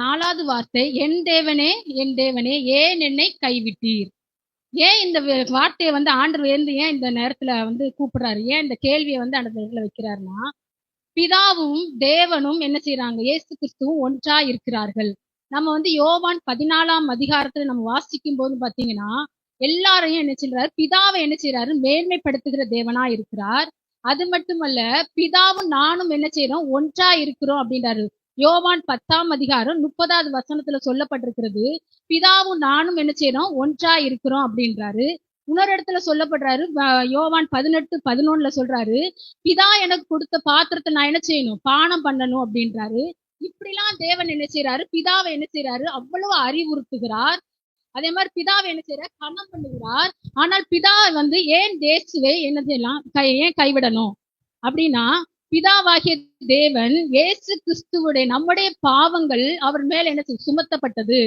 நாலாவது வார்த்தை என் தேவனே என் தேவனே ஏன் என்னை கைவிட்டீர்? ஏன் இந்த வார்த்தையை வந்து ஆண்டவர் வந்து ஏன் இந்த நேரத்துல வந்து கூப்பிடுறாரு? ஏன் இந்த கேள்வியை வந்து அந்த இடத்துல வைக்கிறாருன்னா பிதாவும் தேவனும் என்ன செய்யறாங்க இயேசு கிறிஸ்துவும் ஒன்றா இருக்கிறார்கள். நம்ம வந்து யோவான் பதினாலாம் அதிகாரத்துல நம்ம வாசிக்கும் போது பாத்தீங்கன்னா எல்லாரையும் என்ன செய்யறாரு பிதாவை என்ன செய்யறாரு மேன்மைப்படுத்துகிற தேவனா இருக்கிறார். அது மட்டுமல்ல பிதாவும் நானும் என்ன செய்யறோம் ஒன்றா இருக்கிறோம் அப்படின்றாரு. யோவான் பத்தாம் அதிகாரம் முப்பதாவது வசனத்துல சொல்லப்பட்டிருக்கிறது பிதாவும் நானும் என்ன செய்யறோம் ஒன்றா இருக்கிறோம் அப்படின்றாரு. இன்னொரு இடத்துல சொல்லப்படுறாரு யோவான் பதினெட்டு பதினொன்னுல சொல்றாரு பிதா எனக்கு கொடுத்த பாத்திரத்தை நான் என்ன செய்யணும்? பானம் பண்ணணும் அப்படின்றாரு. இப்படிலாம் தேவன் என்ன செய்யறாரு பிதாவை என்ன செய்யறாரு அவ்வளவு அறிவுறுத்துகிறார். அதே மாதிரி பிதாவை என்ன செய்யறார் கணம் பண்ணுகிறார். ஆனால் பிதா வந்து ஏன் தேசுவை என்ன செய்யலாம் கை- ஏன் கைவிடணும்? அப்படின்னா பிதாவாகிய தேவன் ஏசு கிறிஸ்துவுடைய நம்முடைய பாவங்கள் அவர் மேல என்ன சுமத்தப்பட்டது.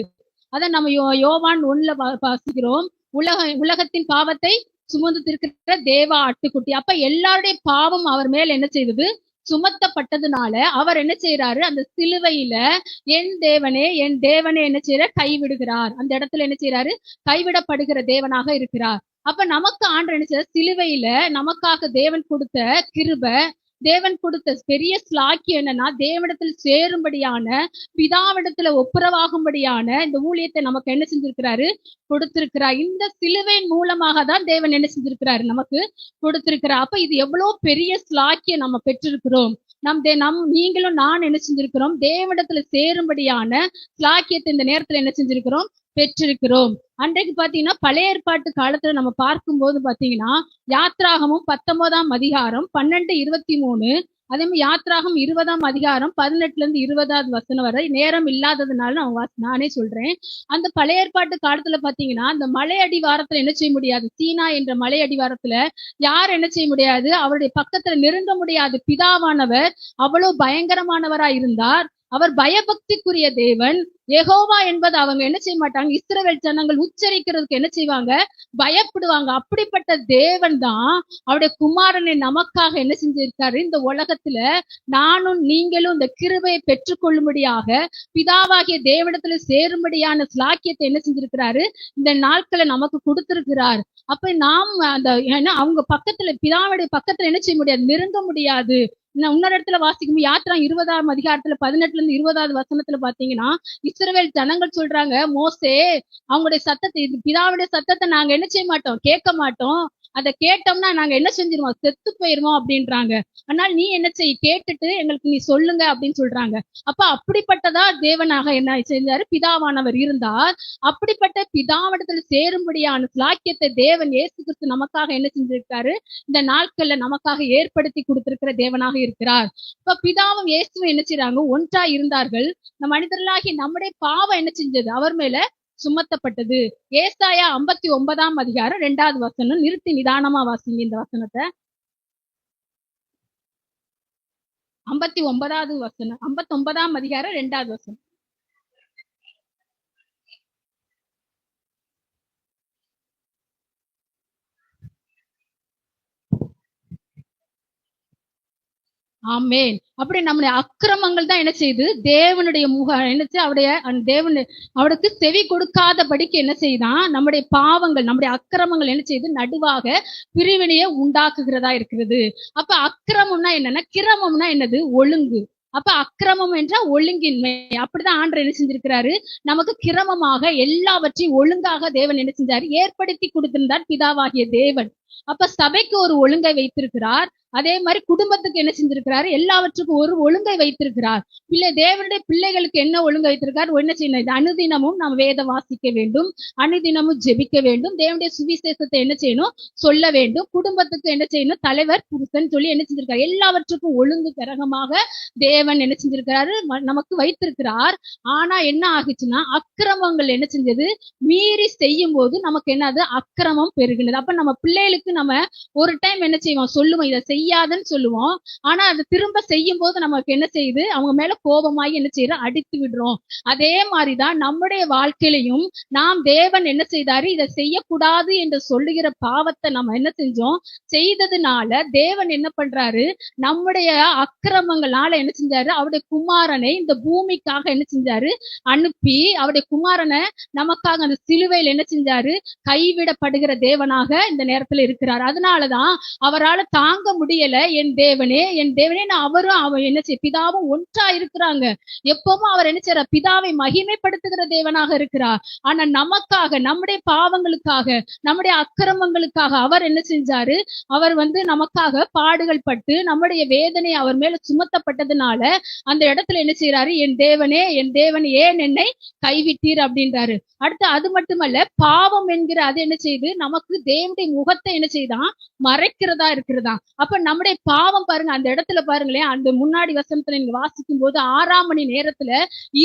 அதை நம்ம யோ யோவான் ஒண்ணுல வாசிக்கிறோம். உலக உலகத்தின் பாவத்தை சுமந்து திருக்கிற தேவா ஆட்டுக்குட்டி. அப்ப எல்லாருடைய பாவம் அவர் மேல் என்ன செய்தது? சுமத்தப்பட்டதுனால அவர் என்ன செய்யறாரு அந்த சிலுவையில என் தேவனே என் தேவனே என்ன செய்யற? கைவிடுகிறார். அந்த இடத்துல என்ன செய்யறாரு கைவிடப்படுகிற தேவனாக இருக்கிறார். அப்ப நமக்கு ஆண்டு என்ன செய்யற சிலுவையில நமக்காக தேவன் கொடுத்த கிருப தேவன் கொடுத்த பெரிய ஸ்லாக்கியம் என்னன்னா தேவனிடத்தில் சேரும்படியான பிதாவிடத்துல ஒப்புரவாகும்படியான இந்த ஊழியத்தை நமக்கு என்ன செஞ்சிருக்கிறாரு? கொடுத்திருக்கிறார். இந்த சிலுவையின் மூலமாக தான் தேவன் என்ன செஞ்சிருக்கிறாரு? நமக்கு கொடுத்திருக்கிறார். அப்ப இது எவ்வளவு பெரிய ஸ்லாக்கியம் நம்ம பெற்றிருக்கிறோம். நம் தே- நம் நீங்களும் நான் என்ன செஞ்சிருக்கிறோம்? தேவனிடத்துல சேரும்படியான ஸ்லாக்கியத்தை இந்த நேரத்துல என்ன செஞ்சிருக்கிறோம்? பெற்றிருக்கிறோம். அன்றைக்கு பாத்தீங்கன்னா பழைய ஏற்பாட்டு காலத்துல நம்ம பார்க்கும்போது பாத்தீங்கன்னா யாத்ராகமும் பத்தொன்பதாம் அதிகாரம் பன்னெண்டு இருபத்தி மூணு அதே மாதிரி யாத்ராகம் இருபதாம் அதிகாரம் பதினெட்டுல இருந்து இருபதாவது வசனம் வரை நேரம் இல்லாததுனால நான் நானே சொல்றேன். அந்த பழைய ஏற்பாட்டு காலத்துல பாத்தீங்கன்னா அந்த மலை அடிவாரத்துல என்ன செய்ய முடியாது? சீனா என்ற மலை அடிவாரத்துல யார் என்ன செய்ய முடியாது? அவருடைய பக்கத்துல நெருங்க முடியாது. பிதாவானவர் அவ்வளவு பயங்கரமானவரா இருந்தார். அவர் பயபக்திக்குரிய தேவன். எகோவா என்பது அவங்க என்ன செய்ய மாட்டாங்க? இஸ்ரவேல் ஜனங்கள் உச்சரிக்கிறதுக்கு என்ன செய்வாங்க? பயப்படுவாங்க. அப்படிப்பட்ட தேவன் தான் அவருடைய குமாரனை நமக்காக என்ன செஞ்சிருக்காரு? இந்த உலகத்துல நானும் நீங்களும் இந்த கிருபையை பெற்றுக்கொள்ளும்படியாக பிதாவாகிய தேவனிடத்துல சேரும்படியான ஸ்லாக்கியத்தை என்ன செஞ்சிருக்கிறாரு? இந்த நாட்களை நமக்கு கொடுத்திருக்கிறார். அப்ப நாம் அந்த ஏன்னா அவங்க பக்கத்துல பிதாவுடைய பக்கத்துல என்ன செய்ய முடியாது? நெருங்க முடியாது. இன்னொரு இடத்துல வாசிக்கும் யாத்திரா இருபதாம் அதிகாரத்துல பதினெட்டுல இருந்து இருபதாவது வசனத்துல பாத்தீங்கன்னா இஸ்ரவேல் ஜனங்கள் சொல்றாங்க மோசே அவங்களுடைய சத்தத்தை பிதாவுடைய சத்தத்தை நாங்க என்ன செய்ய மாட்டோம்? கேட்க மாட்டோம். அதை கேட்டோம்னா நாங்க என்ன செஞ்சிருவோம்? செத்து போயிருவோம் அப்படின்றாங்க. ஆனால் நீ என்ன செய்? கேட்டுட்டு எங்களுக்கு நீ சொல்லுங்க அப்படின்னு சொல்றாங்க. அப்ப அப்படிப்பட்டதா தேவனாக என்ன செஞ்சாரு? பிதாவானவர் இருந்தார். அப்படிப்பட்ட பிதாவிடத்துல சேரும்படியான சாக்கியத்தை தேவன் ஏசு கிறிஸ்து நமக்காக என்ன செஞ்சிருக்காரு? இந்த நாட்கள்ல நமக்காக ஏற்படுத்தி கொடுத்திருக்கிற தேவனாக இருக்கிறார். இப்ப பிதாவும் இயேசுவும் என்ன செய்யறாங்க ஒன்றா இருந்தார்கள். இந்த மனிதர்களாகி நம்முடைய பாவம் என்ன செஞ்சது? அவர் மேல சுமத்தப்பட்டது. ஏசாயா ஐம்பத்தி ஒன்பதாம் அதிகாரம் ரெண்டாவது வசனம். நிறுத்தி நிதானமா வாசிங்க இந்த வசனத்தை. ஐம்பத்தி ஒன்பதாவது வசனம். ஐம்பத்தி ஒன்பதாம் அதிகாரம் ரெண்டாவது வசனம். ஆமேன். அப்படி நம்முடைய அக்கிரமங்கள் தான் என்ன செய்யுது? தேவனுடைய முக என்ன அவருடைய தேவனு தேவன் அவருக்கு செவி கொடுக்காதபடிக்கு என்ன செய்யுதான் நம்முடைய பாவங்கள் நம்முடைய அக்கிரமங்கள் என்ன செய்யுது? நடுவாக பிரிவினையை உண்டாக்குகிறதா இருக்கிறது. அப்ப அக்கிரமம்னா என்னன்னா கிரமம்னா என்னது? ஒழுங்கு. அப்ப அக்கிரமம் என்றால் ஒழுங்கின்மை. அப்படிதான் ஆண்டர் என்ன செஞ்சிருக்கிறாரு? நமக்கு கிரமமாக எல்லாவற்றையும் ஒழுங்காக தேவன் என்ன செஞ்சாரு? ஏற்படுத்தி கொடுத்திருந்தார் பிதாவாகிய தேவன். அப்ப சபைக்கு ஒரு ஒழுங்கை வைத்திருக்கிறார். அதே மாதிரி குடும்பத்துக்கு என்ன செஞ்சிருக்கிறாரு? எல்லாவற்றுக்கும் ஒரு ஒழுங்கை வைத்திருக்கிறார். பிள்ளை தேவனுடைய பிள்ளைகளுக்கு என்ன ஒழுங்கை வைத்திருக்கார்? என்ன செய்யணும்? இது அனுதினமும் நாம் வேதம் வாசிக்க வேண்டும். அனுதினமும் ஜெபிக்க வேண்டும். தேவனுடைய சுவிசேஷத்தை என்ன செய்யணும்? சொல்ல வேண்டும். குடும்பத்துக்கு என்ன செய்யணும்? தலைவர் புருஷன் சொல்லி என்ன செஞ்சிருக்காரு? எல்லாவற்றுக்கும் ஒழுங்கு கரகமாக தேவன் என்ன செஞ்சிருக்கிறாரு? ம- நமக்கு வைத்திருக்கிறார். ஆனா என்ன ஆகுச்சுன்னா அக்கிரமங்கள் என்ன செஞ்சது? மீறி செய்யும் போது நமக்கு என்னது? அக்கிரமம் பெருகினது. அப்ப நம்ம பிள்ளைகளுக்கு நம்ம ஒரு டைம் என்ன செய்வோம்? சொல்லுவோம். இதை செய்ய செய்யாதுன்னு சொல்லுவோம். ஆனா அது திரும்ப செய்யும் போது நமக்கு என்ன செய்யுது? அவங்க மேல கோபமாயி என்ன செய்யறோம் அடித்து விடுறோம். அதே மாதிரிதான் நம்முடைய வாழ்க்கையிலையும் நாம் தேவன் என்ன செய்தாரு? இதை செய்யக்கூடாது என்று சொல்லுகிற பாவத்தை நம்ம என்ன செஞ்சோம்? செய்ததுனால தேவன் என்ன பண்றாரு? நம்முடைய அக்கிரமங்களால என்ன செஞ்சாரு? அவருடைய குமாரனை இந்த பூமிக்காக என்ன செஞ்சாரு? அனுப்பி அவருடைய குமாரனை நமக்காக அந்த சிலுவையில் என்ன செஞ்சாரு? கைவிடப்படுகிற தேவனாக இந்த நேரத்துல இருக்கிறார். அதனாலதான் அவரால் தாங்க முடியல என் தேவனே என் தேவனே நான் அவரும் அவன் என்ன செய்ய பிதாவும் ஒன்றா இருக்கிறாங்க. எப்பவும் அவர் என்ன செய்யற பிதாவை மகிமைப்படுத்துகிற தேவனாக இருக்கிறார். ஆனா நமக்காக நம்முடைய பாவங்களுக்காக நம்முடைய அக்கிரமங்களுக்காக அவர் என்ன செஞ்சாரு? அவர் வந்து நமக்காக பாடுகள் பட்டு நம்முடைய வேதனை அவர் மேல சுமத்தப்பட்டதுனால அந்த இடத்துல என்ன செய்யறாரு என் தேவனே என் தேவன் ஏன் என்னை கைவிட்டீர் அப்படின்றாரு. அடுத்து அது மட்டுமல்ல பாவம் என்கிற அது என்ன செய்யுது நமக்கு தேவனுடைய முகத்தை என்ன செய்தான்? மறைக்கிறதா இருக்கிறதா அப்ப நம்முடைய பாவம் பாருங்க அந்த இடத்துல பாருங்களேன் அந்த முன்னாடி வசனத்துல நீங்க வாசிக்கும் போது ஆறாம் மணி நேரத்துல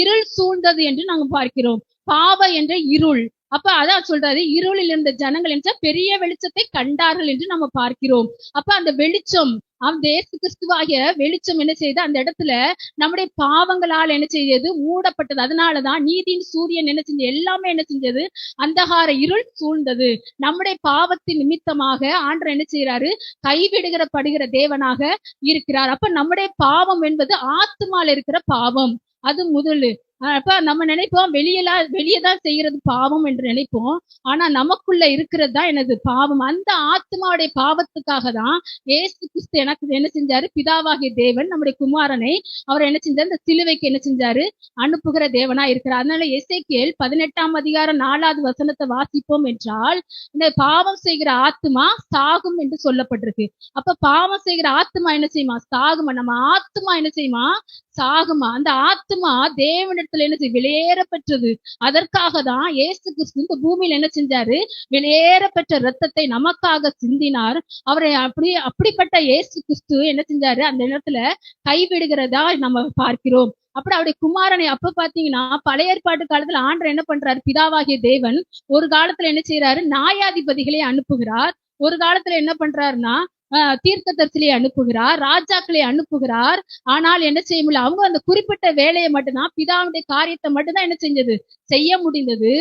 இருள் சூழ்ந்தது என்று நாங்க பார்க்கிறோம். பாவ என்ற இருள். அப்ப அதான் சொல்றாரு இருளில் இருந்த ஜனங்கள் என்ற பெரிய வெளிச்சத்தை கண்டார்கள் என்று நம்ம பார்க்கிறோம். அப்ப அந்த வெளிச்சம் அந்த ஏசு கிறிஸ்துவாகிய வெளிச்சம் என்ன செய்யுது அந்த இடத்துல நம்முடைய பாவங்களால் என்ன செய்தது? மூடப்பட்டது. அதனாலதான் நீதியின் சூரியன் என்ன செஞ்சது எல்லாமே என்ன செஞ்சது? அந்தகார இருள் சூழ்ந்தது. நம்முடைய பாவத்தின் நிமித்தமாக ஆண்டர் என்ன செய்யறாரு கைவிடுகிற படுகிற தேவனாக இருக்கிறார். அப்ப நம்முடைய பாவம் என்பது ஆத்துமால இருக்கிற பாவம். அது முதலு. அப்ப நம்ம நினைப்போம் வெளியெல்லாம் வெளியே தான் செய்யறது பாவம் என்று நினைப்போம். ஆனா நமக்குள்ள இருக்கிறது தான் எனது பாவம். அந்த ஆத்மாவுடைய பாவத்துக்காக தான் ஏசு கிறிஸ்து எனக்கு என்ன செஞ்சாரு? பிதாவாகிய தேவன் நம்முடைய குமாரனை அவர் என்ன செஞ்சாரு? இந்த சிலுவைக்கு என்ன செஞ்சாரு? அனுப்புகிற தேவனா இருக்கிறார். அதனால எசேக்கியேல் பதினெட்டாம் அதிகாரம் நாலாவது வசனத்தை வாசிப்போம் என்றால் இந்த பாவம் செய்கிற ஆத்மா சாகும் என்று சொல்லப்பட்டிருக்கு. அப்ப பாவம் செய்கிற ஆத்மா என்ன செய்யுமா? சாகுமா? நம்ம ஆத்மா என்ன செய்யுமா? சாகுமா? அந்த ஆத்மா தேவனிடத்துல என்ன செய்யும் வெளியேற பெற்றது அதற்காக தான் ஏசு கிறிஸ்து இந்த பூமியில என்ன செஞ்சாரு? வெளியேற பெற்ற ரத்தத்தை நமக்காக சிந்தினார். அவரை அப்படி அப்படிப்பட்ட இயேசு கிறிஸ்து என்ன செஞ்சாரு? அந்த இடத்துல கைவிடுகிறதா நம்ம பார்க்கிறோம். அப்படி அவருடைய குமாரனை அப்ப பாத்தீங்கன்னா பழைய ஏற்பாட்டு காலத்துல ஆண்டர் என்ன பண்றாரு? பிதாவாகிய தேவன் ஒரு காலத்துல என்ன செய்யறாரு நியாயாதிபதிகளை அனுப்புகிறார். ஒரு காலத்துல என்ன பண்றாருன்னா ஆஹ் தீர்க்கதரிசியை அனுப்புகிறார் ராஜாக்களை அனுப்புகிறார். ஆனால் என்ன செய்ய முடியல? அவங்க அந்த குறிப்பிட்ட வேலையை மட்டும்தான் பிதாவுடைய காரியத்தை மட்டும்தான் என்ன செஞ்சது? செய்ய முடிந்தது.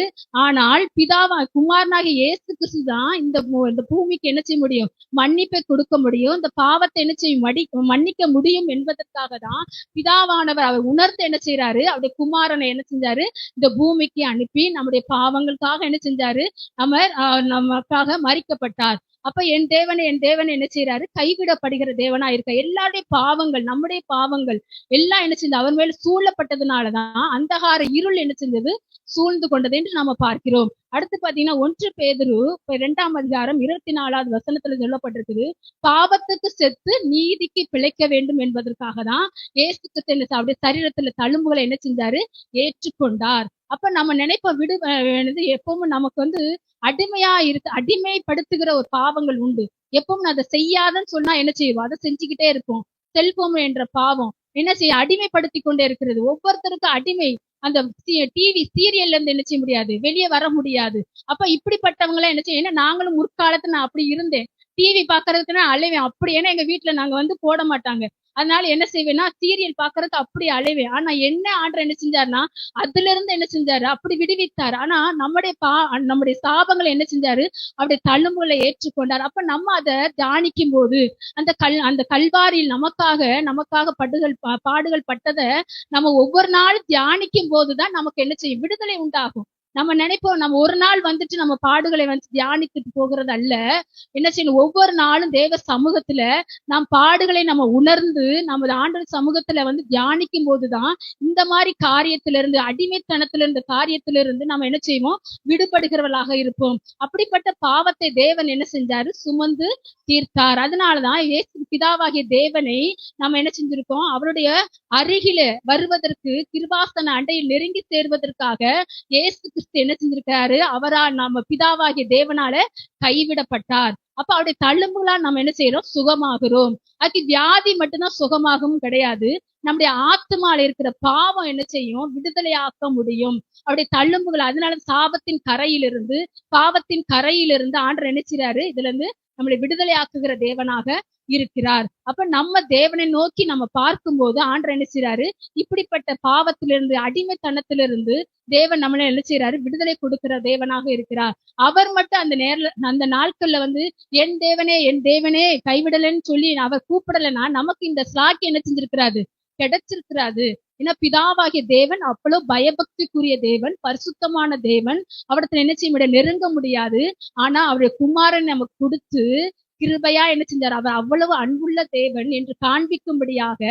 ஆனால் பிதாவா குமாரனாக இயேசு கிறிஸ்து தான் இந்த இந்த பூமிக்கு என்ன செய்ய முடியும்? மன்னிப்பை கொடுக்க முடியும். இந்த பாவத்தை என்ன செய்யும்? மடி மன்னிக்க முடியும் என்பதற்காக தான் பிதாவானவர் அவர் உணர்ந்து என்ன செய்யறாரு அவருடைய குமாரனை என்ன செஞ்சாரு? இந்த பூமிக்கு அனுப்பி நம்முடைய பாவங்களுக்காக என்ன செஞ்சாரு? அவர் நமக்காக மறிக்கப்பட்டார். அப்ப என் தேவன் என் தேவன் என்ன செய்யறாரு கைவிடப்படுகிற தேவனா இருக்க. எல்லாருடைய பாவங்கள் நம்முடைய பாவங்கள் எல்லாம் என்ன செஞ்சது அவர் மேல சூழப்பட்டதுனாலதான் அந்தகார இருள் என்ன செஞ்சது? சூழ்ந்து கொண்டது என்று நாம பார்க்கிறோம். அடுத்து பாத்தீங்கன்னா ஒன்று பேதுரு இரண்டாம் அதிகாரம் இருபத்தி நாலாவது வசனத்துல சொல்லப்பட்டிருக்குது. பாவத்துக்கு செத்து நீதிக்கு பிழைக்க வேண்டும் என்பதற்காக தான் ஏசு கிறிஸ்து அவருடைய சரீரத்துல தழும்புகளை என்ன செஞ்சாரு? ஏற்றுக்கொண்டார். அப்ப நம்ம நினைப்ப விடு எப்பவும் நமக்கு வந்து அடிமையா இருக்கு அடிமைப்படுத்துகிற ஒரு பாவங்கள் உண்டு. எப்பவும் நான் அதை செய்யாதன்னு சொன்னா என்ன செய்வோம்? அதை செஞ்சுக்கிட்டே இருப்போம். செல்போன் என்ற பாவம். என்ன செய்ய அடிமைப்படுத்தி கொண்டே இருக்கிறது. ஒவ்வொருத்தருக்கும் அடிமை. அந்த டிவி சீரியல்ல இருந்து என்ன செய்ய முடியாது? வெளியே வர முடியாது. அப்ப இப்படிப்பட்டவங்க என்ன செய்ய ஏன்னா நாங்களும் முற்காலத்துல நான் அப்படி இருந்தேன். டிவி பாக்குறதுக்குன்னா அலைவேன். அப்படி ஏன்னா எங்க வீட்டுல நாங்க வந்து போட மாட்டாங்க. அதனால என்ன செய்வேன்னா சீரியல் பாக்குறதுக்கு அப்படி அலைவேன். ஆனா என்ன ஆண்டர் என்ன செஞ்சாருன்னா அதுல இருந்து என்ன செஞ்சாரு? அப்படி விடுவித்தார். ஆனா நம்முடைய பா நம்முடைய சாபங்களை என்ன செஞ்சாரு? அவருடைய தழும்புகளை ஏற்றுக்கொண்டார். அப்ப நம்ம அதை தியானிக்கும் போது அந்த கல் அந்த கல்வாரியில் நமக்காக நமக்காக படுகள் பாடுகள் பட்டதை நம்ம ஒவ்வொரு நாளும் தியானிக்கும் போதுதான் நமக்கு என்ன செய்யும்? விடுதலை உண்டாகும். நம்ம நினைப்போம் நம்ம ஒரு நாள் வந்துட்டு நம்ம பாடுகளை வந்து தியானித்துட்டு போகிறது அல்ல. என்ன செய்யணும்? ஒவ்வொரு நாளும் தேவ சமூகத்துல நாம் பாடுகளை நம்ம உணர்ந்து நமது ஆண்டவர் சமூகத்துல வந்து தியானிக்கும் போதுதான் இந்த மாதிரி காரியத்திலிருந்து அடிமைத்தனத்திலிருந்து காரியத்திலிருந்து நம்ம என்ன செய்வோம்? விடுபடுகிறவர்களாக இருப்போம். அப்படிப்பட்ட பாவத்தை தேவன் என்ன செஞ்சாரு? சுமந்து தீர்த்தார். அதனாலதான் இயேசு பிதாவாகிய தேவனை நம்ம என்ன செஞ்சிருக்கோம்? அவருடைய அருகில வருவதற்கு கிருபாசன அண்டையில் நெருங்கி சேர்வதற்காக இயேசு கிறிஸ்து என்ன செஞ்சிருக்காரு? அவரால் நம்ம பிதாவாகிய தேவனால கைவிடப்பட்டார். அப்ப அவருடைய தழும்புகளால் நம்ம என்ன செய்யறோம் சுகமாகிறோம். அதுக்கு வியாதி மட்டும்தான் சுகமாகவும் கிடையாது. நம்முடைய ஆத்மால இருக்கிற பாவம் என்ன செய்யும்? விடுதலையாக்க முடியும். அவருடைய தள்ளும்புகள் அதனால சாபத்தின் கரையிலிருந்து பாவத்தின் கரையிலிருந்து ஆண்டர் என்ன இதுல இருந்து நம்மளை விடுதலை ஆக்குகிற தேவனாக இருக்கிறார். அப்ப நம்ம தேவனை நோக்கி நம்ம பார்க்கும்போது ஆண்டர் என்ன செய்யறாரு இப்படிப்பட்ட பாவத்திலிருந்து அடிமைத்தனத்திலிருந்து தேவன் நம்மளை என்ன செய்யறாரு விடுதலை கொடுக்கிற தேவனாக இருக்கிறார். அவர் மட்டும் அந்த நேர்ல அந்த நாட்கள்ல வந்து என் தேவனே என் தேவனே கைவிடலைன்னு சொல்லி அவர் கூப்பிடலைன்னா நமக்கு இந்த ஸ்லாக்கி என்ன செஞ்சிருக்கிறாரு? கிடைச்சிருக்கிறாரு ஏன்னா பிதாவாகிய தேவன் அவ்வளவு பயபக்திக்குரிய தேவன் பரிசுத்தமான தேவன். அவடத்துல என்ன செய்ய முடியாது? நெருங்க முடியாது. ஆனா அவருடைய குமாரன் நமக்கு கொடுத்து கிருபையா என்ன செஞ்சார்? அவர் அவ்வளவு அன்புள்ள தேவன் என்று காண்பிக்கும்படியாக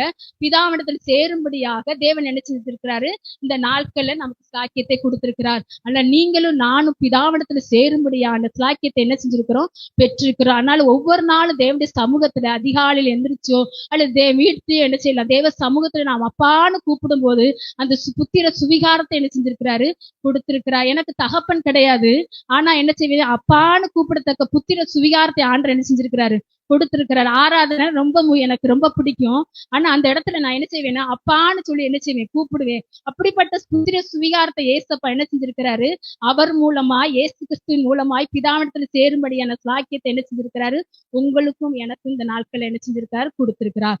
பிதாவிடத்தில் சேரும்படியாக தேவன் என்ன செஞ்சிருக்கிறாரு? இந்த நாட்கள்ல நமக்கு சாக்கியத்தை கொடுத்திருக்கிறார். ஆனா நீங்களும் நானும் பிதாவிடத்துல சேரும்படியான சாக்கியத்தை என்ன செஞ்சிருக்கிறோம்? பெற்றிருக்கிறோம். அதனால ஒவ்வொரு நாளும் தேவனுடைய சமூகத்துல அதிகாலையில் எந்திரிச்சோ அல்லது தே வீட்டு என்ன செய்யலாம் தேவ சமூகத்துல நாம் அப்பான்னு கூப்பிடும் போது அந்த புத்திர சுவிகாரத்தை என்ன செஞ்சிருக்கிறாரு? கொடுத்திருக்கிறார். எனக்கு தகப்பன் கிடையாது. ஆனா என்ன செய்வது அப்பான்னு கூப்பிடத்தக்க புத்திர சுவிகாரத்தை ஆண்டு என்ன செஞ்சிருக்கிறாரு கொடுத்திருக்கிறாரு. ஆராதனை ரொம்ப எனக்கு ரொம்ப பிடிக்கும். ஆனா அந்த இடத்துல நான் என்ன செய்வேன்னா அப்பான்னு சொல்லி என்ன செய்வேன் கூப்பிடுவேன். அப்படிப்பட்ட புத்திர சுவிகாரத்தை ஏசப்பா என்ன செஞ்சிருக்கிறாரு? அவர் மூலமா ஏசு கிறிஸ்துவின் மூலமாய் பிதாவிடத்துல சேரும்படியான சாக்கியத்தை என்ன செஞ்சிருக்கிறாரு? உங்களுக்கும் எனக்கும் இந்த நாட்கள் என்ன செஞ்சிருக்காரு கொடுத்திருக்கிறார்.